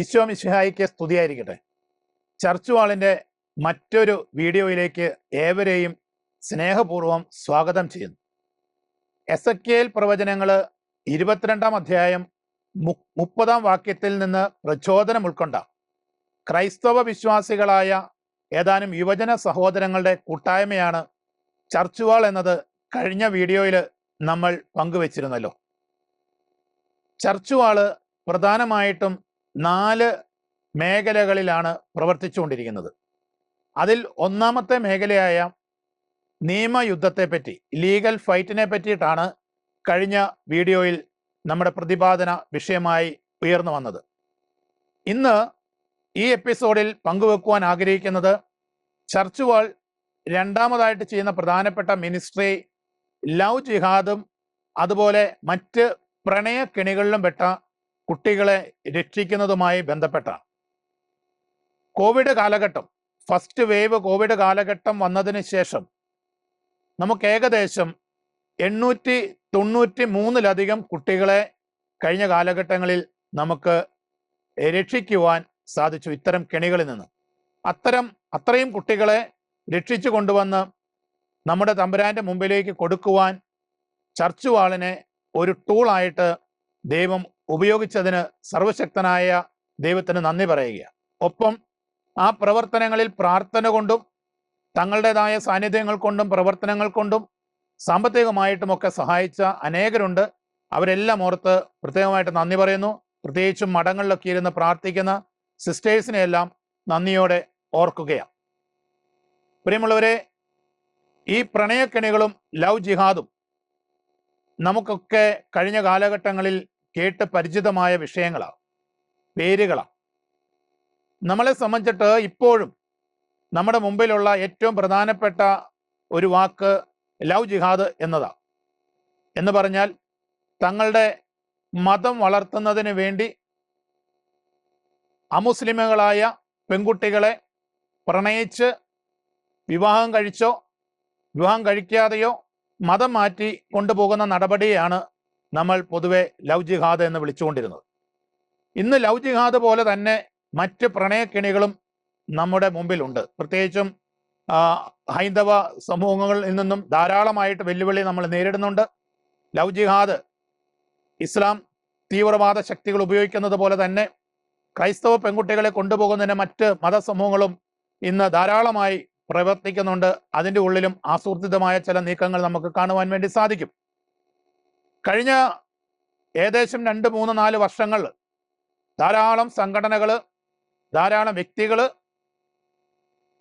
ഈശോ മിശിഹായിക്ക് സ്തുതിയായിരിക്കട്ടെ. ചർച്ച് വാളിന്റെ മറ്റൊരു വീഡിയോയിലേക്ക് ഏവരെയും സ്നേഹപൂർവം സ്വാഗതം ചെയ്യുന്നു. എസ് എ പ്രവചനങ്ങൾ ഇരുപത്തിരണ്ടാം അധ്യായം മുപ്പതാം വാക്യത്തിൽ നിന്ന് പ്രചോദനം ഉൾക്കൊണ്ട ക്രൈസ്തവ വിശ്വാസികളായ ഏതാനും യുവജന സഹോദരങ്ങളുടെ കൂട്ടായ്മയാണ് ചർച്ച് വാൾ എന്നത് കഴിഞ്ഞ വീഡിയോയിൽ നമ്മൾ പങ്കുവച്ചിരുന്നല്ലോ. ചർച്ച് വാൾ പ്രധാനമായിട്ടും നാല് മേഖലകളിലാണ് പ്രവർത്തിച്ചുകൊണ്ടിരിക്കുന്നത്. അതിൽ ഒന്നാമത്തെ മേഖലയായ നിയമയുദ്ധത്തെപ്പറ്റി ലീഗൽ ഫൈറ്റിനെ പറ്റിയിട്ടാണ് കഴിഞ്ഞ വീഡിയോയിൽ നമ്മുടെ പ്രതിപാദന വിഷയമായി ഉയർന്നു വന്നത്. ഇന്ന് ഈ എപ്പിസോഡിൽ പങ്കുവെക്കുവാൻ ആഗ്രഹിക്കുന്നത് ചർച്ച് വാൾ രണ്ടാമതായിട്ട് ചെയ്യുന്ന പ്രധാനപ്പെട്ട മിനിസ്ട്രി ലവ് ജിഹാദും അതുപോലെ മറ്റ് പ്രണയക്കെണികളിലും പെട്ട കുട്ടികളെ രക്ഷിക്കുന്നതുമായി ബന്ധപ്പെട്ട. കോവിഡ് കാലഘട്ടം ഫസ്റ്റ് വേവ് കോവിഡ് കാലഘട്ടം വന്നതിന് ശേഷം നമുക്ക് ഏകദേശം എണ്ണൂറ്റി തൊണ്ണൂറ്റി മൂന്നിലധികം കുട്ടികളെ കഴിഞ്ഞ കാലഘട്ടങ്ങളിൽ നമുക്ക് രക്ഷിക്കുവാൻ സാധിച്ചു ഇത്തരം കെണികളിൽ നിന്ന്. അത്തരം അത്രയും കുട്ടികളെ രക്ഷിച്ചു കൊണ്ടുവന്ന് നമ്മുടെ തമ്പുരാന്റെ മുമ്പിലേക്ക് കൊടുക്കുവാൻ ചർച്ച് വാളിനെ ഒരു ടൂളായിട്ട് ദൈവം ഉപയോഗിച്ചതിന് സർവശക്തനായ ദൈവത്തിന് നന്ദി പറയുക ഒപ്പം ആ പ്രവർത്തനങ്ങളിൽ പ്രാർത്ഥന കൊണ്ടും തങ്ങളുടേതായ സാന്നിധ്യങ്ങൾ കൊണ്ടും പ്രവർത്തനങ്ങൾ കൊണ്ടും സാമ്പത്തികമായിട്ടുമൊക്കെ സഹായിച്ച അനേകരുണ്ട്. അവരെല്ലാം ഓർത്ത് പ്രത്യേകമായിട്ട് നന്ദി പറയുന്നു. പ്രത്യേകിച്ചും മഠങ്ങളിലൊക്കെ ഇരുന്ന് പ്രാർത്ഥിക്കുന്ന സിസ്റ്റേഴ്സിനെ എല്ലാം നന്ദിയോടെ ഓർക്കുകയാണ്. പ്രിയമുള്ളവരെ ഈ പ്രണയക്കെണികളും ലവ് ജിഹാദും നമുക്കൊക്കെ കഴിഞ്ഞ കാലഘട്ടങ്ങളിൽ കേട്ട് പരിചിതമായ വിഷയങ്ങളാണ് പേരുകളാണ് നമ്മളെ സംബന്ധിച്ചിട്ട് ഇപ്പോഴും നമ്മുടെ മുമ്പിലുള്ള ഏറ്റവും പ്രധാനപ്പെട്ട ഒരു വാക്ക് ലവ് ജിഹാദ് എന്നതാണ് എന്ന് പറഞ്ഞാൽ തങ്ങളുടെ മതം വളർത്തുന്നതിന് വേണ്ടി അമുസ്ലിമുകളായ പെൺകുട്ടികളെ പ്രണയിച്ച് വിവാഹം കഴിച്ചോ വിവാഹം കഴിക്കാതെയോ മതം മാറ്റി കൊണ്ടുപോകുന്ന നടപടിയാണ് നമ്മൾ പൊതുവെ ലവ് ജിഹാദ് എന്ന് വിളിച്ചുകൊണ്ടിരുന്നത്. ഇന്ന് ലവ് ജിഹാദ് പോലെ തന്നെ മറ്റ് പ്രണയക്കെണികളും നമ്മുടെ മുമ്പിലുണ്ട്. പ്രത്യേകിച്ചും ഹൈന്ദവ സമൂഹങ്ങളിൽ നിന്നും ധാരാളമായിട്ട് വെല്ലുവിളി നമ്മൾ നേരിടുന്നുണ്ട്. ലവ് ജിഹാദ് ഇസ്ലാം തീവ്രവാദ ശക്തികൾ ഉപയോഗിക്കുന്നത് പോലെ തന്നെ ക്രൈസ്തവ പെൺകുട്ടികളെ കൊണ്ടുപോകുന്നതിന് മറ്റ് മതസമൂഹങ്ങളും ഇന്ന് ധാരാളമായി പ്രവർത്തിക്കുന്നുണ്ട്. അതിന്റെ ഉള്ളിലും ആസൂത്രിതമായ ചില നീക്കങ്ങൾ നമുക്ക് കാണുവാൻ വേണ്ടി സാധിക്കും. കഴിഞ്ഞ ഏകദേശം രണ്ട് മൂന്ന് നാല് വർഷങ്ങൾ ധാരാളം സംഘടനകൾ ധാരാളം വ്യക്തികൾ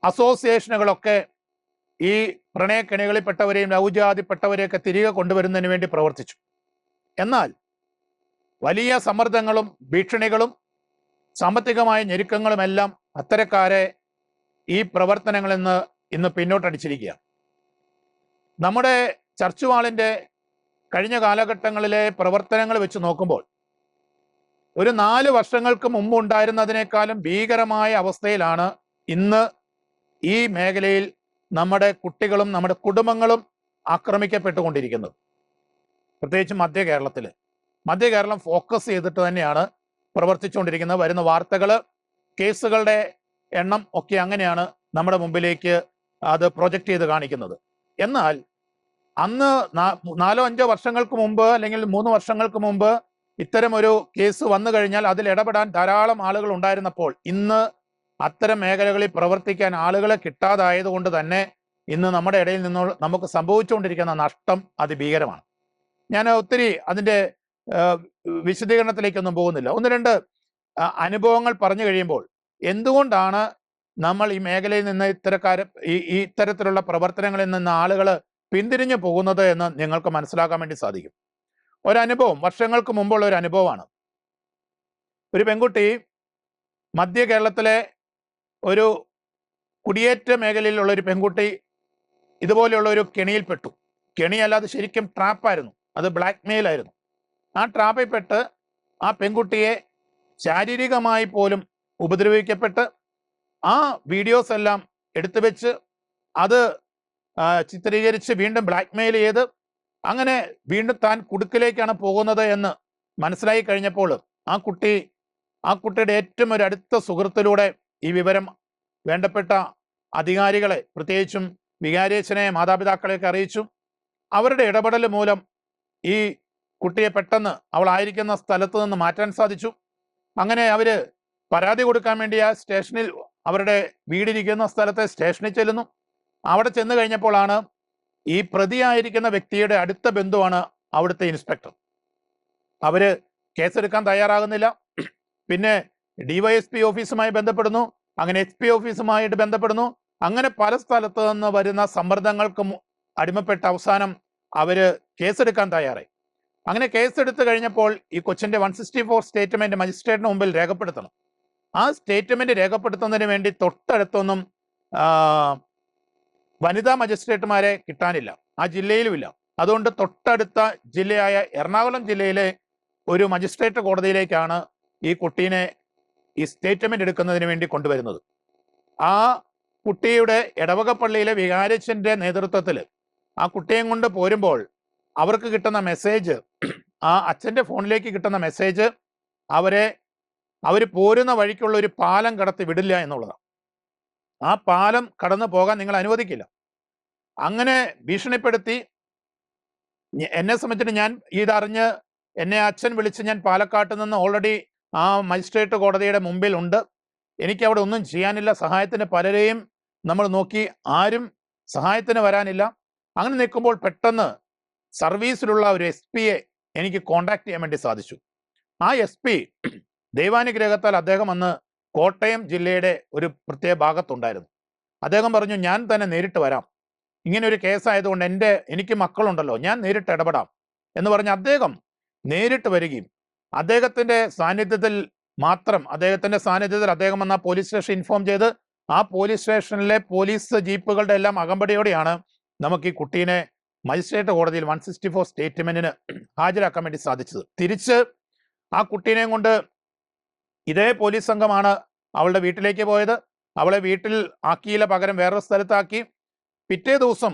അസോസിയേഷനുകളൊക്കെ ഈ പ്രണയക്കെണികളിൽപ്പെട്ടവരെയും ലൗജാതിപ്പെട്ടവരെയൊക്കെ തിരികെ കൊണ്ടുവരുന്നതിന് വേണ്ടി പ്രവർത്തിച്ചു. എന്നാൽ വലിയ സമ്മർദ്ദങ്ങളും ഭീഷണികളും സാമ്പത്തികമായ ഞെരുക്കങ്ങളുമെല്ലാം അത്തരക്കാരെ ഈ പ്രവർത്തനങ്ങളിൽ നിന്ന് ഇന്ന് പിന്നോട്ടടിച്ചിരിക്കുകയാണ്. നമ്മുടെ ചർച്ച് വാളിന്റെ കഴിഞ്ഞ കാലഘട്ടങ്ങളിലെ പ്രവർത്തനങ്ങൾ വെച്ച് നോക്കുമ്പോൾ ഒരു നാല് വർഷങ്ങൾക്ക് മുമ്പ് ഉണ്ടായിരുന്നതിനേക്കാളും ഭീകരമായ അവസ്ഥയിലാണ് ഇന്ന് ഈ മേഖലയിൽ നമ്മുടെ കുട്ടികളും നമ്മുടെ കുടുംബങ്ങളും ആക്രമിക്കപ്പെട്ടുകൊണ്ടിരിക്കുന്നത്. പ്രത്യേകിച്ച് മധ്യ കേരളത്തിൽ മധ്യ കേരളം ഫോക്കസ് ചെയ്തിട്ട് തന്നെയാണ് പ്രവർത്തിച്ചുകൊണ്ടിരിക്കുന്നത്. വരുന്ന വാർത്തകൾ കേസുകളുടെ എണ്ണം ഒക്കെ അങ്ങനെയാണ് നമ്മുടെ മുമ്പിലേക്ക് അത് പ്രൊജക്റ്റ് ചെയ്ത് കാണിക്കുന്നത്. എന്നാൽ അന്ന് നാലോ അഞ്ചോ വർഷങ്ങൾക്ക് മുമ്പ് അല്ലെങ്കിൽ മൂന്ന് വർഷങ്ങൾക്ക് മുമ്പ് ഇത്തരം ഒരു കേസ് വന്നു കഴിഞ്ഞാൽ അതിൽ ഇടപെടാൻ ധാരാളം ആളുകൾ ഉണ്ടായിരുന്നപ്പോൾ ഇന്ന് അത്തരം മേഖലകളിൽ പ്രവർത്തിക്കാൻ ആളുകളെ കിട്ടാതായതുകൊണ്ട് തന്നെ ഇന്ന് നമ്മുടെ ഇടയിൽ നിന്നോ നമുക്ക് സംഭവിച്ചുകൊണ്ടിരിക്കുന്ന നഷ്ടം അതിഭീകരമാണ് ഞാൻ ഒത്തിരി അതിന്റെ വിശദീകരണത്തിലേക്കൊന്നും പോകുന്നില്ല. ഒന്ന് രണ്ട് അനുഭവങ്ങൾ പറഞ്ഞു കഴിയുമ്പോൾ എന്തുകൊണ്ടാണ് നമ്മൾ ഈ മേഖലയിൽ നിന്ന് ഇത്തരക്കാർ ഈ ഇത്തരത്തിലുള്ള പ്രവർത്തനങ്ങളിൽ നിന്ന് ആളുകൾ പിന്തിരിഞ്ഞു പോകുന്നത് എന്ന് നിങ്ങൾക്ക് മനസ്സിലാക്കാൻ വേണ്ടി സാധിക്കും. ഒരനുഭവം വർഷങ്ങൾക്ക് മുമ്പുള്ള ഒരു അനുഭവമാണ്. ഒരു പെൺകുട്ടി മധ്യ കേരളത്തിലെ ഒരു കുടിയേറ്റ മേഖലയിലുള്ള ഒരു പെൺകുട്ടി ഇതുപോലെയുള്ള ഒരു കെണിയിൽപ്പെട്ടു. കെണിയല്ലാതെ ശരിക്കും ട്രാപ്പായിരുന്നു. അത് ബ്ലാക്ക് മെയിൽ ആയിരുന്നു ആ ട്രാപ്പിൽപ്പെട്ട് ആ പെൺകുട്ടിയെ ശാരീരികമായി പോലും ഉപദ്രവിക്കപ്പെട്ട് ആ വീഡിയോസ് എല്ലാം എടുത്തു വെച്ച് അത് ചിത്രീകരിച്ച് വീണ്ടും ബ്ലാക്ക് മെയിൽ ചെയ്ത് അങ്ങനെ വീണ്ടും താൻ കുടുക്കിലേക്കാണ് പോകുന്നത് എന്ന് മനസ്സിലായി കഴിഞ്ഞപ്പോൾ ആ കുട്ടി ആ കുട്ടിയുടെ ഏറ്റവും ഒരു അടുത്ത സുഹൃത്തിലൂടെ ഈ വിവരം വേണ്ടപ്പെട്ട അധികാരികളെ പ്രത്യേകിച്ചും വികാരേശനെ മാതാപിതാക്കളെയൊക്കെ അറിയിച്ചു. അവരുടെ ഇടപെടൽ മൂലം ഈ കുട്ടിയെ പെട്ടെന്ന് അവൾ ആയിരിക്കുന്ന സ്ഥലത്ത് നിന്ന് മാറ്റാൻ സാധിച്ചു. അങ്ങനെ അവർ പരാതി കൊടുക്കാൻ വേണ്ടി ആ സ്റ്റേഷനിൽ അവരുടെ വീടിരിക്കുന്ന സ്ഥലത്തെ സ്റ്റേഷനിൽ ചെല്ലുന്നു. അവിടെ ചെന്ന് കഴിഞ്ഞപ്പോഴാണ് ഈ പ്രതിയായിരിക്കുന്ന വ്യക്തിയുടെ അടുത്ത ബന്ധുവാണ് അവിടുത്തെ ഇൻസ്പെക്ടർ. അവർ കേസെടുക്കാൻ തയ്യാറാകുന്നില്ല. പിന്നെ ഡിവൈഎസ്പി ഓഫീസുമായി ബന്ധപ്പെടുന്നു. അങ്ങനെ എസ് പി ഓഫീസുമായിട്ട് ബന്ധപ്പെടുന്നു. അങ്ങനെ പല സ്ഥലത്ത് നിന്ന് വരുന്ന സമ്മർദ്ദങ്ങൾക്കും അടിമപ്പെട്ട അവസാനം അവർ കേസെടുക്കാൻ തയ്യാറായി. അങ്ങനെ കേസെടുത്ത് കഴിഞ്ഞപ്പോൾ ഈ കൊച്ചിന്റെ വൺ സിക്സ്റ്റി ഫോർ സ്റ്റേറ്റ്മെന്റ് മജിസ്ട്രേറ്റിന് മുമ്പിൽ രേഖപ്പെടുത്തണം. ആ സ്റ്റേറ്റ്മെന്റ് രേഖപ്പെടുത്തുന്നതിന് വേണ്ടി തൊട്ടടുത്തൊന്നും വനിതാ മജിസ്ട്രേറ്റുമാരെ കിട്ടാനില്ല. ആ ജില്ലയിലുമില്ല. അതുകൊണ്ട് തൊട്ടടുത്ത ജില്ലയായ എറണാകുളം ജില്ലയിലെ ഒരു മജിസ്ട്രേറ്റ് കോടതിയിലേക്കാണ് ഈ കുട്ടീനെ ഈ സ്റ്റേറ്റ്മെന്റ് എടുക്കുന്നതിന് വേണ്ടി കൊണ്ടുവരുന്നത്. ആ കുട്ടിയുടെ ഇടവകപ്പള്ളിയിലെ വികാരച്ചന്റെ നേതൃത്വത്തിൽ ആ കുട്ടിയെയും കൊണ്ട് പോരുമ്പോൾ അവർക്ക് കിട്ടുന്ന മെസ്സേജ് ആ അച്ഛന്റെ ഫോണിലേക്ക് കിട്ടുന്ന മെസ്സേജ് അവരെ അവർ പോരുന്ന വഴിക്കുള്ള ഒരു പാലം കടത്തി വിടില്ല എന്നുള്ളതാണ്. ആ പാലം കടന്നു പോകാൻ നിങ്ങൾ അനുവദിക്കില്ല. അങ്ങനെ ഭീഷണിപ്പെടുത്തി. എന്നെ സംബന്ധിച്ചിട്ട് ഞാൻ ഇതറിഞ്ഞ് എന്നെ അച്ഛൻ വിളിച്ച് ഞാൻ പാലക്കാട്ട് നിന്ന് ഓൾറെഡി ആ മജിസ്ട്രേറ്റ് കോടതിയുടെ മുമ്പിൽ ഉണ്ട് എനിക്ക് അവിടെ ഒന്നും ചെയ്യാനില്ല. സഹായത്തിന് പലരെയും നമ്മൾ നോക്കി. ആരും സഹായത്തിന് വരാനില്ല. അങ്ങനെ നിൽക്കുമ്പോൾ പെട്ടെന്ന് സർവീസിലുള്ള ഒരു എസ് പിയെ എനിക്ക് കോണ്ടാക്ട് ചെയ്യാൻ വേണ്ടി സാധിച്ചു. ആ എസ് പി ദൈവാനുഗ്രഹത്താൽ അദ്ദേഹം അന്ന് കോട്ടയം ജില്ലയുടെ ഒരു പ്രത്യേക ഭാഗത്തുണ്ടായിരുന്നു. അദ്ദേഹം പറഞ്ഞു ഞാൻ തന്നെ നേരിട്ട് വരാം. ഇങ്ങനെ ഒരു കേസായതുകൊണ്ട് എന്റെ എനിക്ക് മക്കളുണ്ടല്ലോ ഞാൻ നേരിട്ട് ഇടപെടാം എന്ന് പറഞ്ഞ് അദ്ദേഹം നേരിട്ട് വരികയും അദ്ദേഹത്തിന്റെ സാന്നിധ്യത്തിൽ മാത്രം അദ്ദേഹത്തിന്റെ സാന്നിധ്യത്തിൽ അദ്ദേഹം വന്ന പോലീസ് സ്റ്റേഷൻ ഇൻഫോം ചെയ്ത് ആ പോലീസ് സ്റ്റേഷനിലെ പോലീസ് ജീപ്പുകളുടെ എല്ലാം അകമ്പടിയോടെയാണ് നമുക്ക് ഈ കുട്ടീനെ മജിസ്ട്രേറ്റ് കോടതിയിൽ വൺ സിക്സ്റ്റി ഫോർ സ്റ്റേറ്റ്മെന്റിന് ഹാജരാക്കാൻ വേണ്ടി സാധിച്ചത്. തിരിച്ച് ആ കുട്ടീനെയും കൊണ്ട് ഇതേ പോലീസ് സംഘമാണ് അവളുടെ വീട്ടിലേക്ക് പോയത്. അവളെ വീട്ടിൽ ആക്കിയില്ല പകരം വേറൊരു സ്ഥലത്താക്കി. പിറ്റേ ദിവസം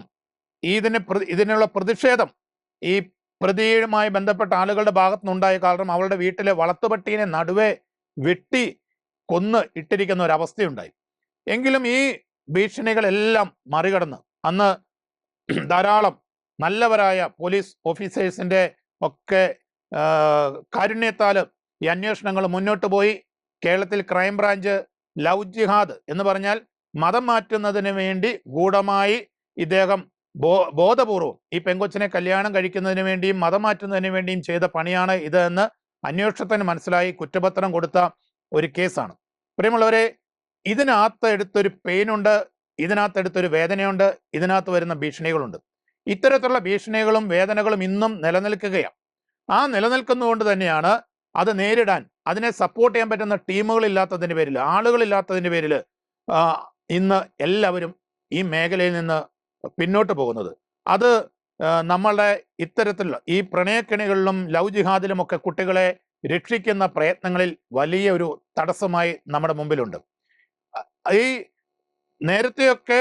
ഇതിന് ഇതിനുള്ള പ്രതിഷേധം ഈ പ്രതിയുമായി ബന്ധപ്പെട്ട ആളുകളുടെ ഭാഗത്തു നിന്നുണ്ടായ കാരണം അവളുടെ വീട്ടിലെ വളർത്തുപട്ടീനെ നടുവേ വെട്ടി കൊന്ന് ഇട്ടിരിക്കുന്ന ഒരു എങ്കിലും ഈ ഭീഷണികളെല്ലാം മറികടന്ന് അന്ന് ധാരാളം നല്ലവരായ പോലീസ് ഓഫീസേഴ്സിന്റെ ഒക്കെ കാരുണ്യത്താൽ ഈ അന്വേഷണങ്ങൾ മുന്നോട്ട് പോയി. കേരളത്തിൽ ക്രൈംബ്രാഞ്ച് ലവ് ജിഹാദ് എന്ന് പറഞ്ഞാൽ മതം മാറ്റുന്നതിന് വേണ്ടി ഗൂഢമായി ഇദ്ദേഹം ബോ ബോധപൂർവം ഈ പെങ്കൊച്ചിനെ കല്യാണം കഴിക്കുന്നതിന് വേണ്ടിയും മതം മാറ്റുന്നതിന് വേണ്ടിയും ചെയ്ത പണിയാണ് ഇത് എന്ന് അന്വേഷണത്തിന് മനസ്സിലായി കുറ്റപത്രം കൊടുത്ത ഒരു കേസാണ്. പ്രിയമുള്ളവരെ ഇതിനകത്ത് എടുത്തൊരു പെയിനുണ്ട് ഇതിനകത്ത് എടുത്തൊരു വേദനയുണ്ട് ഇതിനകത്ത് വരുന്ന ഭീഷണികളുണ്ട്. ഇത്തരത്തിലുള്ള ഭീഷണികളും വേദനകളും ഇന്നും നിലനിൽക്കുകയാണ്. ആ നിലനിൽക്കുന്നതുകൊണ്ട് തന്നെയാണ് അത് നേരിടാൻ അതിനെ സപ്പോർട്ട് ചെയ്യാൻ പറ്റുന്ന ടീമുകളില്ലാത്തതിന്റെ പേരിൽ ആളുകളില്ലാത്തതിന്റെ പേരിൽ ഇന്ന് എല്ലാവരും ഈ മേഖലയിൽ നിന്ന് പിന്നോട്ട് പോകുന്നത്. അത് നമ്മളുടെ ഇത്തരത്തിലുള്ള ഈ പ്രണയക്കിണികളിലും ലവ് ജിഹാദിലും ഒക്കെ കുട്ടികളെ രക്ഷിക്കുന്ന പ്രയത്നങ്ങളിൽ വലിയ ഒരു തടസ്സമായി നമ്മുടെ മുമ്പിലുണ്ട്. ഈ നേരത്തെയൊക്കെ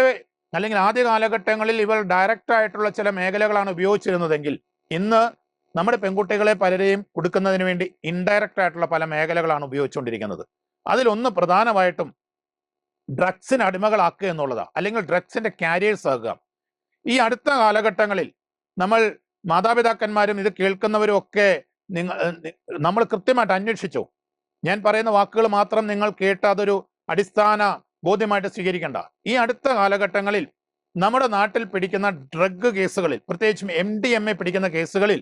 അല്ലെങ്കിൽ ആദ്യ കാലഘട്ടങ്ങളിൽ ഇവർ ഡയറക്റ്റ് ആയിട്ടുള്ള ചില മേഖലകളാണ് ഉപയോഗിച്ചിരുന്നതെങ്കിൽ ഇന്ന് നമ്മുടെ പെൺകുട്ടികളെ പലരെയും കൊടുക്കുന്നതിന് വേണ്ടി ഇൻഡയറക്റ്റ് ആയിട്ടുള്ള പല മേഖലകളാണ് ഉപയോഗിച്ചുകൊണ്ടിരിക്കുന്നത്. അതിലൊന്ന് പ്രധാനമായിട്ടും ഡ്രഗ്സിന് അടിമകളാക്കുക എന്നുള്ളതാണ് അല്ലെങ്കിൽ ഡ്രഗ്സിന്റെ കാരിയേഴ്സ് ആകുക. ഈ അടുത്ത കാലഘട്ടങ്ങളിൽ നമ്മൾ മാതാപിതാക്കന്മാരും ഇത് കേൾക്കുന്നവരും ഒക്കെ നിങ്ങൾ നമ്മൾ കൃത്യമായിട്ട് അന്വേഷിച്ചു. ഞാൻ പറയുന്ന വാക്കുകൾ മാത്രം നിങ്ങൾ കേട്ട് അതൊരു അടിസ്ഥാന ബോധ്യമായിട്ട് സ്വീകരിക്കേണ്ട. ഈ അടുത്ത കാലഘട്ടങ്ങളിൽ നമ്മുടെ നാട്ടിൽ പിടിക്കുന്ന ഡ്രഗ് കേസുകളിൽ പ്രത്യേകിച്ചും എം ഡി എം എ പിടിക്കുന്ന കേസുകളിൽ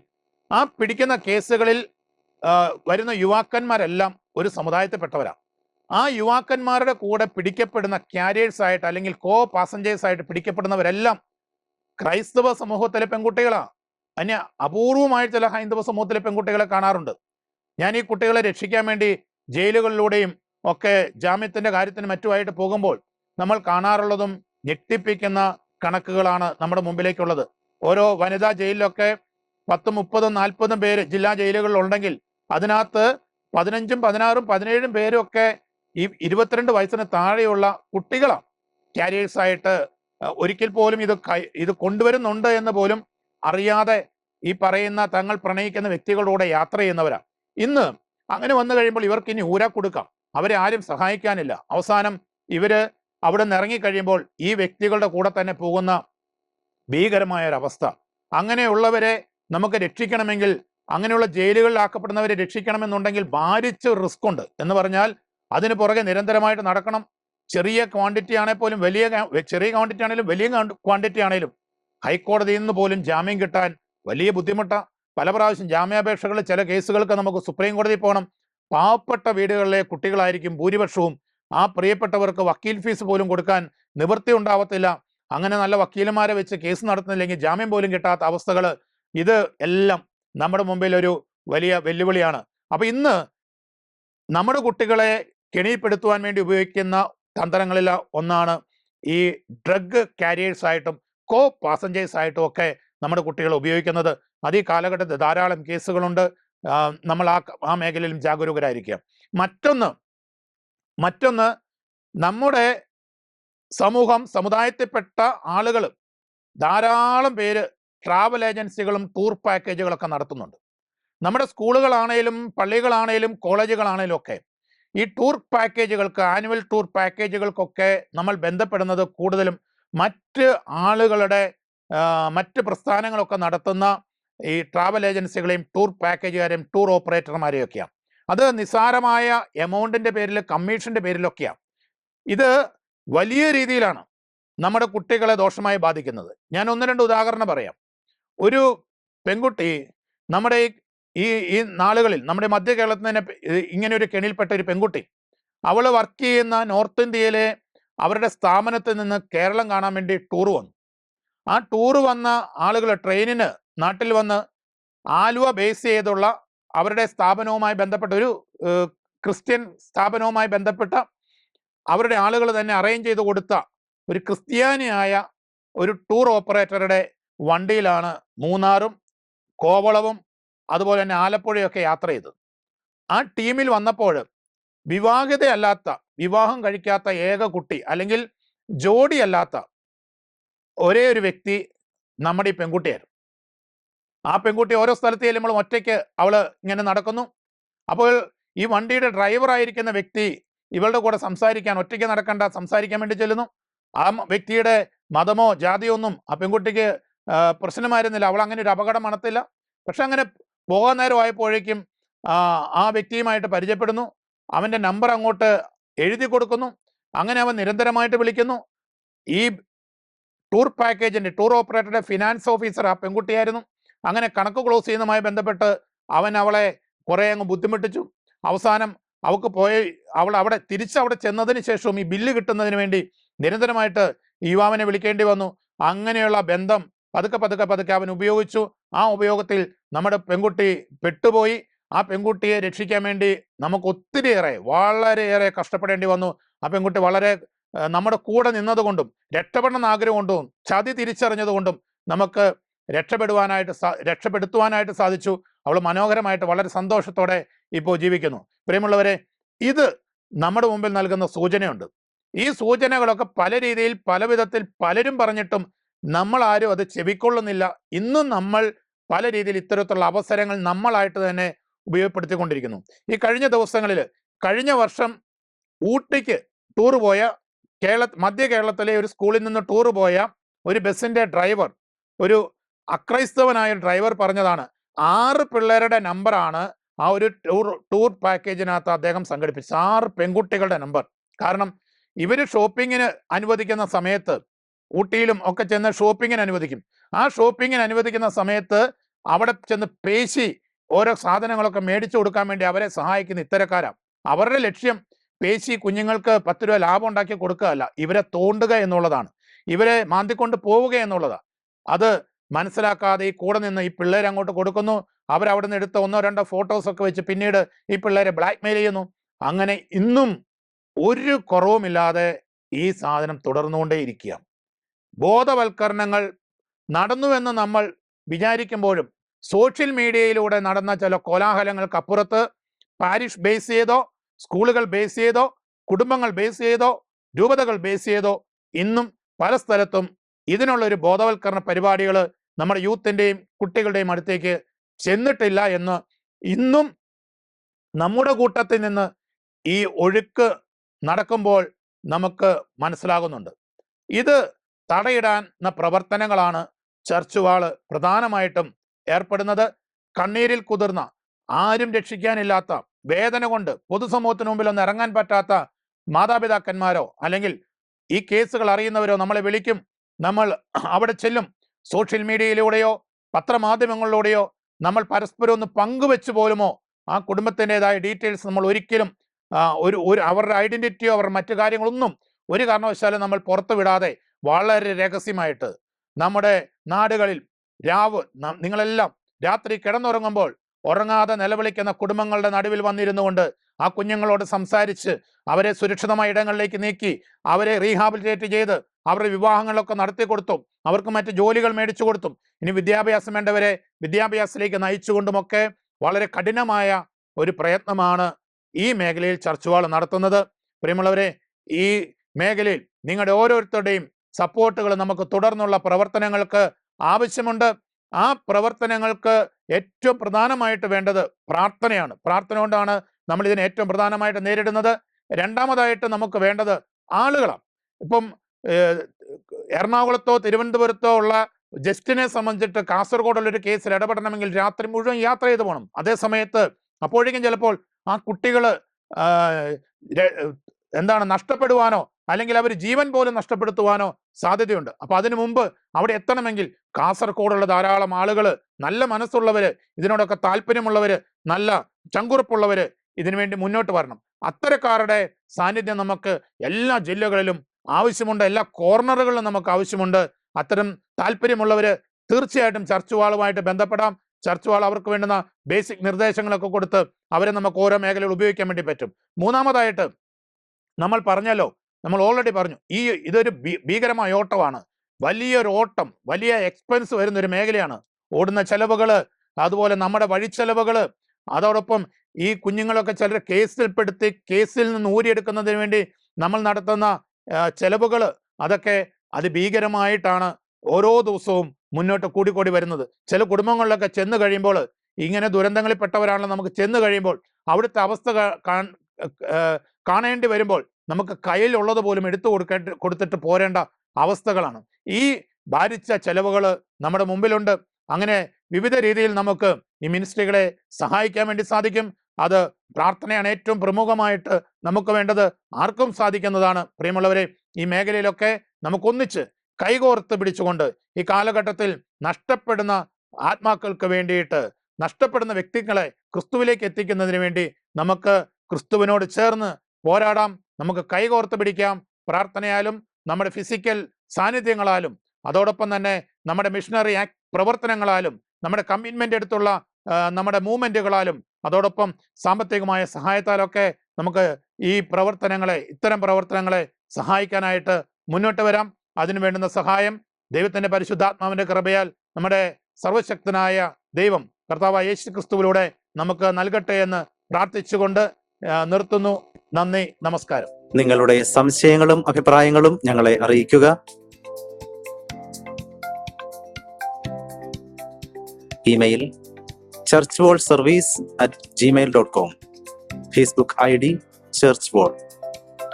ആ പിടിക്കുന്ന കേസുകളിൽ വരുന്ന യുവാക്കന്മാരെല്ലാം ഒരു സമുദായത്തിൽപ്പെട്ടവരാണ് ആ യുവാക്കന്മാരുടെ കൂടെ പിടിക്കപ്പെടുന്ന ക്യാരിയേഴ്സ് ആയിട്ട് അല്ലെങ്കിൽ കോ പാസഞ്ചേഴ്സ് ആയിട്ട് പിടിക്കപ്പെടുന്നവരെല്ലാം ക്രൈസ്തവ സമൂഹത്തിലെ പെൺകുട്ടികളാണ് അന്യ അപൂർവമായി ചില ഹൈന്ദവ സമൂഹത്തിലെ പെൺകുട്ടികളെ കാണാറുണ്ട്. ഞാൻ ഈ കുട്ടികളെ രക്ഷിക്കാൻ വേണ്ടി ജയിലുകളിലൂടെയും ഒക്കെ ജാമ്യത്തിന്റെ കാര്യത്തിന് മറ്റുമായിട്ട് പോകുമ്പോൾ നമ്മൾ കാണാറുള്ളതും ഞെട്ടിപ്പിക്കുന്ന കണക്കുകളാണ് നമ്മുടെ മുമ്പിലേക്കുള്ളത്. ഓരോ വനിതാ ജയിലിലൊക്കെ പത്തും മുപ്പതും നാൽപ്പതും പേര് ജില്ലാ ജയിലുകളിൽ ഉണ്ടെങ്കിൽ അതിനകത്ത് പതിനഞ്ചും പതിനാറും പതിനേഴും പേരും ഒക്കെ ഈ ഇരുപത്തിരണ്ട് വയസ്സിന് താഴെയുള്ള കുട്ടികളാണ് ക്യാരിയേഴ്സ് ആയിട്ട് ഒരിക്കൽ പോലും ഇത് ഇത് കൊണ്ടുവരുന്നുണ്ട് എന്ന് പോലും അറിയാതെ ഈ പറയുന്ന തങ്ങൾ പ്രണയിക്കുന്ന വ്യക്തികളുടെ യാത്ര ചെയ്യുന്നവരാണ് ഇന്ന് അങ്ങനെ വന്നു കഴിയുമ്പോൾ ഇവർക്ക് ഇനി ഊരാ കൊടുക്കാം. അവരെ ആരും സഹായിക്കാനില്ല. അവസാനം ഇവർ അവിടെ നിന്ന് ഇറങ്ങിക്കഴിയുമ്പോൾ ഈ വ്യക്തികളുടെ കൂടെ തന്നെ പോകുന്ന ഭീകരമായ ഒരവസ്ഥ അങ്ങനെയുള്ളവരെ നമുക്ക് രക്ഷിക്കണമെങ്കിൽ അങ്ങനെയുള്ള ജയിലുകളിലാക്കപ്പെടുന്നവരെ രക്ഷിക്കണമെന്നുണ്ടെങ്കിൽ ഭാരിച്ച റിസ്ക് ഉണ്ട്. എന്ന് പറഞ്ഞാൽ അതിന് പുറകെ നിരന്തരമായിട്ട് നടക്കണം. ചെറിയ ക്വാണ്ടിറ്റി ആണെങ്കിൽ പോലും വലിയ ചെറിയ ക്വാണ്ടിറ്റി ആണെങ്കിലും വലിയ ക്വാണ്ടിറ്റി ആണെങ്കിലും ഹൈക്കോടതിയിൽ നിന്ന് പോലും ജാമ്യം കിട്ടാൻ വലിയ ബുദ്ധിമുട്ടാണ് പല പ്രാവശ്യം ജാമ്യാപേക്ഷകൾ ചില കേസുകൾക്ക് നമുക്ക് സുപ്രീം കോടതി പോകണം. പാവപ്പെട്ട വീടുകളിലെ കുട്ടികളായിരിക്കും ഭൂരിപക്ഷവും. ആ പ്രിയപ്പെട്ടവർക്ക് വക്കീൽ ഫീസ് പോലും കൊടുക്കാൻ നിവൃത്തി ഉണ്ടാവത്തില്ല. അങ്ങനെ നല്ല വക്കീലന്മാരെ വെച്ച് കേസ് നടത്തുന്നില്ലെങ്കിൽ ജാമ്യം പോലും കിട്ടാത്ത അവസ്ഥകൾ ഇത് എല്ലാം നമ്മുടെ മുമ്പിൽ ഒരു വലിയ വെല്ലുവിളിയാണ്. അപ്പൊ ഇന്ന് നമ്മുടെ കുട്ടികളെ കെണിപ്പെടുത്തുവാൻ വേണ്ടി ഉപയോഗിക്കുന്ന തന്ത്രങ്ങളിൽ ഒന്നാണ് ഈ ഡ്രഗ് കാരിയേഴ്സ് ആയിട്ടും കോ പാസഞ്ചേഴ്സ് ആയിട്ടും ഒക്കെ നമ്മുടെ കുട്ടികൾ ഉപയോഗിക്കുന്നത്. അത് ഈ കാലഘട്ടത്തിൽ ധാരാളം കേസുകളുണ്ട്. നമ്മൾ ആ ആ മേഖലയിലും ജാഗരൂകരായിരിക്കുക. മറ്റൊന്ന് മറ്റൊന്ന് നമ്മുടെ സമൂഹം സമുദായത്തിൽപ്പെട്ട ആളുകൾ ധാരാളം പേര് ട്രാവൽ ഏജൻസികളും ടൂർ പാക്കേജുകളൊക്കെ നടത്തുന്നുണ്ട്. നമ്മുടെ സ്കൂളുകളാണേലും പള്ളികളാണേലും കോളേജുകളാണേലും ഒക്കെ ഈ ടൂർ പാക്കേജുകൾക്ക് ആനുവൽ ടൂർ പാക്കേജുകൾക്കൊക്കെ നമ്മൾ ബന്ധപ്പെടുന്നത് കൂടുതലും മറ്റ് ആളുകളുടെ മറ്റ് പ്രസ്ഥാനങ്ങളൊക്കെ നടത്തുന്ന ഈ ട്രാവൽ ഏജൻസികളെയും ടൂർ പാക്കേജുകാരെയും ടൂർ ഓപ്പറേറ്റർമാരെയും ഒക്കെയാണ് അത് നിസ്സാരമായ എമൗണ്ടിന്റെ പേരിൽ കമ്മീഷന്റെ പേരിലൊക്കെയാണ്. ഇത് വലിയ രീതിയിലാണ് നമ്മുടെ കുട്ടികളെ ദോഷമായി ബാധിക്കുന്നത്. ഞാൻ ഒന്ന് രണ്ട് ഉദാഹരണം പറയാം. ഒരു പെൺകുട്ടി നമ്മുടെ ഈ- ഈ ഈ നാളുകളിൽ നമ്മുടെ മധ്യ കേരളത്തിൽ തന്നെ ഇങ്ങനെ ഒരു കെണിയിൽപ്പെട്ട ഒരു പെൺകുട്ടി. അവൾ വർക്ക് ചെയ്യുന്ന നോർത്ത് ഇന്ത്യയിലെ അവരുടെ സ്ഥാപനത്തിൽ നിന്ന് കേരളം കാണാൻ വേണ്ടി ടൂർ വന്നു. ആ ടൂർ വന്ന ആളുകൾ ട്രെയിനിന് നാട്ടിൽ വന്ന് ആലുവ ബേസ് ചെയ്തുള്ള അവരുടെ സ്ഥാപനവുമായി ബന്ധപ്പെട്ട ഒരു ക്രിസ്ത്യൻ സ്ഥാപനവുമായി ബന്ധപ്പെട്ട അവരുടെ ആളുകൾ തന്നെ അറേഞ്ച് ചെയ്ത് കൊടുത്ത ഒരു ക്രിസ്ത്യാനിയായ ഒരു ടൂർ ഓപ്പറേറ്ററുടെ വണ്ടിയിലാണ് മൂന്നാറും കോവളവും അതുപോലെ തന്നെ ആലപ്പുഴയൊക്കെ യാത്ര ചെയ്തത് ആ ടീമിൽ വന്നപ്പോൾ വിവാഹിതയല്ലാത്ത വിവാഹം കഴിക്കാത്ത ഏക കുട്ടി അല്ലെങ്കിൽ ജോഡിയല്ലാത്ത ഒരേ ഒരു വ്യക്തി നമ്മുടെ ഈ പെൺകുട്ടിയായിരുന്നു. ആ പെൺകുട്ടി ഓരോ സ്ഥലത്ത് നമ്മൾ ഒറ്റയ്ക്ക് അവൾ ഇങ്ങനെ നടക്കുന്നു. അപ്പോൾ ഈ വണ്ടിയുടെ ഡ്രൈവർ ആയിരിക്കുന്ന വ്യക്തി ഇവളുടെ കൂടെ സംസാരിക്കാൻ ഒറ്റയ്ക്ക് നടക്കണ്ട സംസാരിക്കാൻ വേണ്ടി ചെല്ലുന്നു. ആ വ്യക്തിയുടെ മതമോ ജാതിയോ ഒന്നും ആ പെൺകുട്ടിക്ക് പ്രശ്നമായിരുന്നില്ല. അവൾ അങ്ങനെ ഒരു അപകടം മണത്തില്ല. പക്ഷെ അങ്ങനെ പോകാൻ നേരമായപ്പോഴേക്കും ആ, വ്യക്തിയുമായിട്ട് പരിചയപ്പെടുന്നു. അവന്റെ നമ്പർ അങ്ങോട്ട് എഴുതി കൊടുക്കുന്നു. അങ്ങനെ അവൻ നിരന്തരമായിട്ട് വിളിക്കുന്നു. ഈ ടൂർ പാക്കേജിന്റെ ടൂർ ഓപ്പറേറ്ററുടെ ഫിനാൻസ് ഓഫീസർ ആ പെൺകുട്ടിയായിരുന്നു. അങ്ങനെ കണക്ക് ക്ലോസ് ചെയ്യുന്നതുമായി ബന്ധപ്പെട്ട് അവൻ അവളെ കുറേ അങ്ങ് ബുദ്ധിമുട്ടിച്ചു. അവസാനം അവൾക്ക് പോയി അവൾ അവിടെ തിരിച്ച് അവിടെ ചെന്നതിന് ശേഷവും ഈ ബില്ല് കിട്ടുന്നതിന് വേണ്ടി നിരന്തരമായിട്ട് യുവാവിനെ വിളിക്കേണ്ടി വന്നു. അങ്ങനെയുള്ള ബന്ധം പതുക്കെ പതുക്കെ പതുക്കെ അവൻ ഉപയോഗിച്ചു. ആ ഉപയോഗത്തിൽ നമ്മുടെ പെൺകുട്ടി പെട്ടുപോയി. ആ പെൺകുട്ടിയെ രക്ഷിക്കാൻ വേണ്ടി നമുക്ക് ഒത്തിരിയേറെ വളരെയേറെ കഷ്ടപ്പെടേണ്ടി വന്നു. ആ പെൺകുട്ടി വളരെ നമ്മുടെ കൂടെ നിന്നതുകൊണ്ടും രക്ഷപ്പെടണമെന്ന് ആഗ്രഹം കൊണ്ടും ചതി തിരിച്ചറിഞ്ഞതുകൊണ്ടും നമുക്ക് രക്ഷപ്പെടുവാനായിട്ട് രക്ഷപ്പെടുത്തുവാനായിട്ട് സാധിച്ചു. അവൾ മനോഹരമായിട്ട് വളരെ സന്തോഷത്തോടെ ഇപ്പോൾ ജീവിക്കുന്നു. പ്രിയമുള്ളവരെ ഇത് നമ്മുടെ മുമ്പിൽ നൽകുന്ന സൂചനയുണ്ട്. ഈ സൂചനകളൊക്കെ പല രീതിയിൽ പല വിധത്തിൽ പലരും പറഞ്ഞിട്ടും നമ്മൾ ആരും അത് ചെവിക്കൊള്ളുന്നില്ല. ഇന്നും നമ്മൾ പല രീതിയിൽ ഇത്തരത്തിലുള്ള അവസരങ്ങൾ നമ്മളായിട്ട് തന്നെ ഉപയോഗപ്പെടുത്തിക്കൊണ്ടിരിക്കുന്നു. ഈ കഴിഞ്ഞ ദിവസങ്ങളിൽ കഴിഞ്ഞ വർഷം ഊട്ടിക്ക് ടൂർ പോയ കേരള മധ്യ കേരളത്തിലെ ഒരു സ്കൂളിൽ നിന്ന് ടൂർ പോയ ഒരു ബസ്സിന്റെ ഡ്രൈവർ ഒരു അക്രൈസ്തവനായ ഡ്രൈവർ പറഞ്ഞതാണ്. ആറ് പിള്ളേരുടെ നമ്പറാണ് ആ ഒരു ടൂർ ടൂർ പാക്കേജിനകത്ത് അദ്ദേഹം സംഘടിപ്പിച്ചത്. ആറ് പെൺകുട്ടികളുടെ നമ്പർ കാരണം ഇവർ ഷോപ്പിങ്ങിന് അനുവദിക്കുന്ന സമയത്ത് ഊട്ടിയിലും ഒക്കെ ചെന്ന് ഷോപ്പിങ്ങിന് അനുവദിക്കും. ആ ഷോപ്പിങ്ങിന് അനുവദിക്കുന്ന സമയത്ത് അവിടെ ചെന്ന് പേശി ഓരോ സാധനങ്ങളൊക്കെ മേടിച്ചു കൊടുക്കാൻ വേണ്ടി അവരെ സഹായിക്കുന്ന ഇത്തരക്കാരാണ് അവരുടെ ലക്ഷ്യം പേശി കുഞ്ഞുങ്ങൾക്ക് പത്ത് രൂപ ലാഭം ഉണ്ടാക്കി കൊടുക്കുകയല്ല ഇവരെ തോണ്ടുക എന്നുള്ളതാണ്. ഇവരെ മാന്തിക്കൊണ്ട് പോവുക എന്നുള്ളതാണ് അത് മനസ്സിലാക്കാതെ ഈ കൂടെ നിന്ന് ഈ പിള്ളേരെ അങ്ങോട്ട് കൊടുക്കുന്നു. അവരവിടെ നിന്ന് എടുത്ത ഒന്നോ രണ്ടോ ഫോട്ടോസ് ഒക്കെ വെച്ച് പിന്നീട് ഈ പിള്ളേരെ ബ്ലാക്ക്മെയിൽ ചെയ്യുന്നു. അങ്ങനെ ഇന്നും ഒരു കുറവുമില്ലാതെ ഈ സാധനം തുടർന്നുകൊണ്ടേയിരിക്കുക ബോധവൽക്കരണങ്ങൾ നടന്നുവെന്ന് നമ്മൾ വിചാരിക്കുമ്പോഴും സോഷ്യൽ മീഡിയയിലൂടെ നടന്ന ചില കോലാഹലങ്ങൾക്കപ്പുറത്ത് പാരിഷ് ബേസ് ചെയ്തോ സ്കൂളുകൾ ബേസ് ചെയ്തോ കുടുംബങ്ങൾ ബേസ് ചെയ്തോ രൂപതകൾ ബേസ് ചെയ്തോ ഇന്നും പല സ്ഥലത്തും ഇതിനുള്ള ഒരു ബോധവൽക്കരണ പരിപാടികൾ നമ്മുടെ യൂത്തിന്റെയും കുട്ടികളുടെയും അടുത്തേക്ക് ചെന്നിട്ടില്ല എന്ന് ഇന്നും നമ്മുടെ കൂട്ടത്തിൽ നിന്ന് ഈ ഒഴുക്ക് നടക്കുമ്പോൾ നമുക്ക് മനസ്സിലാകുന്നുണ്ട്. ഇത് തടയിടാൻ പ്രവർത്തനങ്ങളാണ് ചർച്ച് വാൾ പ്രധാനമായിട്ടും ഏർപ്പെടുന്നത്. കണ്ണീരിൽ കുതിർന്ന ആരും രക്ഷിക്കാനില്ലാത്ത വേദന കൊണ്ട് പൊതുസമൂഹത്തിന് മുമ്പിൽ ഒന്ന് ഇറങ്ങാൻ പറ്റാത്ത മാതാപിതാക്കന്മാരോ അല്ലെങ്കിൽ ഈ കേസുകൾ അറിയുന്നവരോ നമ്മളെ വിളിക്കും. നമ്മൾ അവിടെ ചെല്ലും. സോഷ്യൽ മീഡിയയിലൂടെയോ പത്രമാധ്യമങ്ങളിലൂടെയോ നമ്മൾ പരസ്പരം ഒന്ന് പങ്കുവെച്ചു പോലുമോ ആ കുടുംബത്തിന്റെതായ ഡീറ്റെയിൽസ് നമ്മൾ ഒരിക്കലും ഒരു ഒരു അവരുടെ ഐഡന്റിറ്റിയോ അവരുടെ മറ്റു കാര്യങ്ങളൊന്നും ഒരു കാരണവശാലും നമ്മൾ പുറത്തു വിടാതെ വളരെ രഹസ്യമായിട്ട് നമ്മുടെ നാടുകളിൽ രാവ് നിങ്ങളെല്ലാം രാത്രി കിടന്നുറങ്ങുമ്പോൾ ഉറങ്ങാതെ നിലവിളിക്കുന്ന കുടുംബങ്ങളുടെ നടുവിൽ വന്നിരുന്നു കൊണ്ട് ആ കുഞ്ഞുങ്ങളോട് സംസാരിച്ച് അവരെ സുരക്ഷിതമായ ഇടങ്ങളിലേക്ക് നീക്കി അവരെ റീഹാബിലിറ്റേറ്റ് ചെയ്ത് അവരുടെ വിവാഹങ്ങളൊക്കെ നടത്തി കൊടുത്തും അവർക്ക് മറ്റ് ജോലികൾ മേടിച്ചു കൊടുത്തും ഇനി വിദ്യാഭ്യാസം വേണ്ടവരെ വിദ്യാഭ്യാസത്തിലേക്ക് നയിച്ചുകൊണ്ടുമൊക്കെ വളരെ കഠിനമായ ഒരു പ്രയത്നമാണ് ഈ മേഖലയിൽ ചർച്ചകൾ നടത്തുന്നത്. പ്രിയമുള്ളവരെ ഈ മേഖലയിൽ നിങ്ങളുടെ ഓരോരുത്തരുടെയും സപ്പോർട്ടുകൾ നമുക്ക് തുടർന്നുള്ള പ്രവർത്തനങ്ങൾക്ക് ആവശ്യമുണ്ട്. ആ പ്രവർത്തനങ്ങൾക്ക് ഏറ്റവും പ്രധാനമായിട്ട് വേണ്ടത് പ്രാർത്ഥനയാണ്. പ്രാർത്ഥന കൊണ്ടാണ് നമ്മൾ ഇതിനെ ഏറ്റവും പ്രധാനമായിട്ട് നേരിടുന്നത്. രണ്ടാമതായിട്ട് നമുക്ക് വേണ്ടത് ആളുകളാണ്. ഇപ്പം എറണാകുളത്തോ തിരുവനന്തപുരത്തോ ഉള്ള ജസ്റ്റിനെ സംബന്ധിച്ചിട്ട് കാസർഗോഡുള്ള ഒരു കേസിൽ ഇടപെടണമെങ്കിൽ രാത്രി മുഴുവൻ യാത്ര ചെയ്ത് പോകണം. അതേ സമയത്ത് അപ്പോഴേക്കും ചിലപ്പോൾ ആ കുട്ടികൾ എന്താണ് നഷ്ടപ്പെടുവാനോ അല്ലെങ്കിൽ അവർ ജീവൻ പോലും നഷ്ടപ്പെടുത്തുവാനോ സാധ്യതയുണ്ട്. അപ്പൊ അതിനു മുമ്പ് അവിടെ എത്തണമെങ്കിൽ കാസർഗോഡുള്ള ധാരാളം ആളുകൾ നല്ല മനസ്സുള്ളവര് ഇതിനോടൊക്കെ താല്പര്യമുള്ളവര് നല്ല ചങ്കുറപ്പുള്ളവര് ഇതിനുവേണ്ടി മുന്നോട്ട് വരണം. അത്തരക്കാരുടെ സാന്നിധ്യം നമുക്ക് എല്ലാ ജില്ലകളിലും ആവശ്യമുണ്ട് എല്ലാ കോർണറുകളിലും നമുക്ക് ആവശ്യമുണ്ട്. അത്തരം താല്പര്യമുള്ളവര് തീർച്ചയായിട്ടും ചർച്ച് വാളുമായിട്ട് ബന്ധപ്പെടാം. ചർച്ച് വാൾ അവർക്ക് വേണ്ടുന്ന ബേസിക് നിർദ്ദേശങ്ങളൊക്കെ കൊടുത്ത് അവരെ നമുക്ക് ഓരോ മേഖലകൾ ഉപയോഗിക്കാൻ വേണ്ടി പറ്റും. മൂന്നാമതായിട്ട് നമ്മൾ പറഞ്ഞല്ലോ നമ്മൾ ഓൾറെഡി പറഞ്ഞു ഈ ഇതൊരു ഭീകരമായ ഓട്ടമാണ്. വലിയൊരു ഓട്ടം വലിയ എക്സ്പെൻസ് വരുന്ന ഒരു മേഖലയാണ്. ഓടുന്ന ചെലവുകൾ അതുപോലെ നമ്മുടെ വഴിച്ചെലവുകൾ അതോടൊപ്പം ഈ കുഞ്ഞുങ്ങളൊക്കെ ചിലർ കേസിൽപ്പെടുത്തി കേസിൽ നിന്ന് ഊരിയെടുക്കുന്നതിന് വേണ്ടി നമ്മൾ നടത്തുന്ന ചെലവുകൾ അതൊക്കെ അതിഭീകരമായിട്ടാണ് ഓരോ ദിവസവും മുന്നോട്ട് കൂടിക്കൂടി വരുന്നത്. ചില കുടുംബങ്ങളിലൊക്കെ ചെന്ന് കഴിയുമ്പോൾ ഇങ്ങനെ ദുരന്തങ്ങളിൽപ്പെട്ടവരാണല്ലോ നമുക്ക് ചെന്ന് കഴിയുമ്പോൾ അവിടുത്തെ അവസ്ഥ കാണേണ്ടി വരുമ്പോൾ നമുക്ക് കയ്യിലുള്ളത് പോലും എടുത്തു കൊടുക്കേണ്ട കൊടുത്തിട്ട് പോരേണ്ട അവസ്ഥകളാണ്. ഈ ഭാരിച്ച ചെലവുകൾ നമ്മുടെ മുമ്പിലുണ്ട്. അങ്ങനെ വിവിധ രീതിയിൽ നമുക്ക് ഈ മിനിസ്ട്രികളെ സഹായിക്കാൻ വേണ്ടി സാധിക്കും. അത് പ്രാർത്ഥനയാണ് ഏറ്റവും പ്രമുഖമായിട്ട് നമുക്ക് വേണ്ടത്. ആർക്കും സാധിക്കുന്നതാണ്. പ്രിയമുള്ളവരെ ഈ മേഖലയിലൊക്കെ നമുക്കൊന്നിച്ച് കൈകോർത്ത് പിടിച്ചുകൊണ്ട് ഈ കാലഘട്ടത്തിൽ നഷ്ടപ്പെടുന്ന ആത്മാക്കൾക്ക് വേണ്ടിയിട്ട് നഷ്ടപ്പെടുന്ന വ്യക്തികളെ ക്രിസ്തുവിലേക്ക് എത്തിക്കുന്നതിന് വേണ്ടി നമുക്ക് ക്രിസ്തുവിനോട് ചേർന്ന് പോരാടാം. നമുക്ക് കൈകോർത്ത് പിടിക്കാം. പ്രാർത്ഥനയാലും നമ്മുടെ ഫിസിക്കൽ സാന്നിധ്യങ്ങളാലും അതോടൊപ്പം തന്നെ നമ്മുടെ മിഷണറി പ്രവർത്തനങ്ങളാലും നമ്മുടെ കമ്മിറ്റ്മെന്റ് എടുത്തുള്ള നമ്മുടെ മൂവ്മെന്റുകളാലും അതോടൊപ്പം സാമ്പത്തികമായ സഹായത്താലൊക്കെ നമുക്ക് ഈ പ്രവർത്തനങ്ങളെ ഇത്തരം പ്രവർത്തനങ്ങളെ സഹായിക്കാനായിട്ട് മുന്നോട്ട് വരാം. അതിനു വേണ്ടുന്ന സഹായം ദൈവത്തിന്റെ പരിശുദ്ധാത്മാവിന്റെ കൃപയാൽ നമ്മുടെ സർവശക്തനായ ദൈവം കർത്താവ് യേശു ക്രിസ്തുവിലൂടെ നമുക്ക് നൽകട്ടെ എന്ന് പ്രാർത്ഥിച്ചുകൊണ്ട് നിർത്തുന്നു. നന്ദി നമസ്കാരം. നിങ്ങളുടെ സംശയങ്ങളും അഭിപ്രായങ്ങളും ഞങ്ങളെ അറിയിക്കുക. Email church wall service at Gmail dot com Facebook I D church wall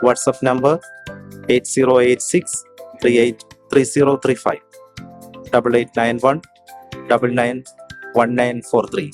WhatsApp number eight zero eight six three eight three zero three five double eight nine one double nine one nine four three